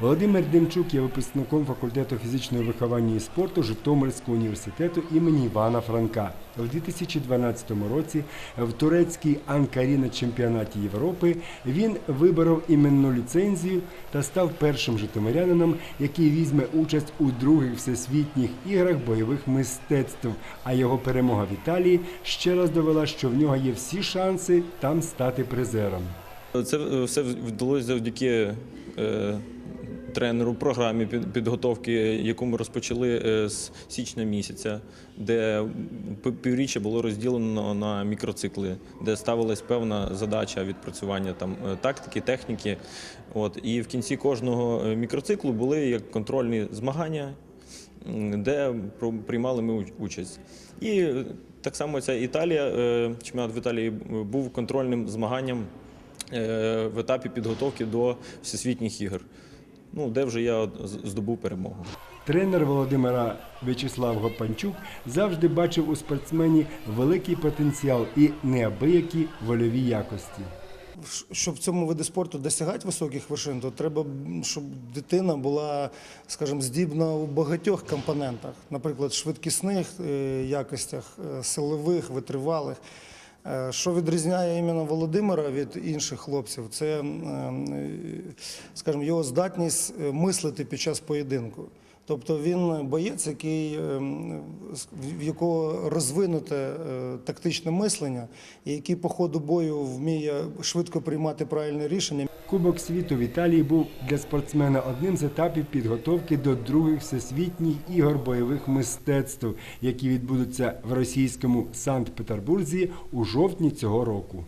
Володимир Демчук є випускником факультету фізичного виховання і спорту Житомирського університету імені Івана Франка. У 2012 році в турецькій Анкарі на чемпіонаті Європи він виборов іменну ліцензію та став першим житомирянином, який візьме участь у других всесвітніх іграх бойових мистецтв. А його перемога в Італії ще раз довела, що в нього є всі шанси там стати призером. Це все вдалося завдяки е, тренеру, програмі під- підготовки, яку ми розпочали е, з січня місяця, де півріччя було розділено на мікроцикли, де ставилась певна задача відпрацювання там е, тактики, техніки. От і в кінці кожного е, мікроциклу були як контрольні змагання, де приймали ми участь. І так само ця Італія, чемпіонат в Італії був контрольним змаганням в етапі підготовки до всесвітніх ігор, ну, де вже я здобув перемогу. Тренер Володимира В'ячеслав Гопанчук завжди бачив у спортсмені великий потенціал і неабиякі вольові якості. Щоб в цьому виді спорту досягати високих вершин, то треба, щоб дитина була, скажімо, здібна у багатьох компонентах, наприклад, швидкісних е, якостях, е, силових, витривалих. Е, Що відрізняє іменно Володимира від інших хлопців, це, м, е, скажімо, його здатність е, мислити під час поєдинку. Тобто він боєць, який, ем, в якого розвинуте е, тактичне мислення, і який по ходу бою вміє швидко приймати правильне рішення. Кубок світу в Італії був для спортсмена одним з етапів підготовки до других всесвітніх ігор бойових мистецтв, які відбудуться в російському Санкт-Петербурзі у жовтні цього року.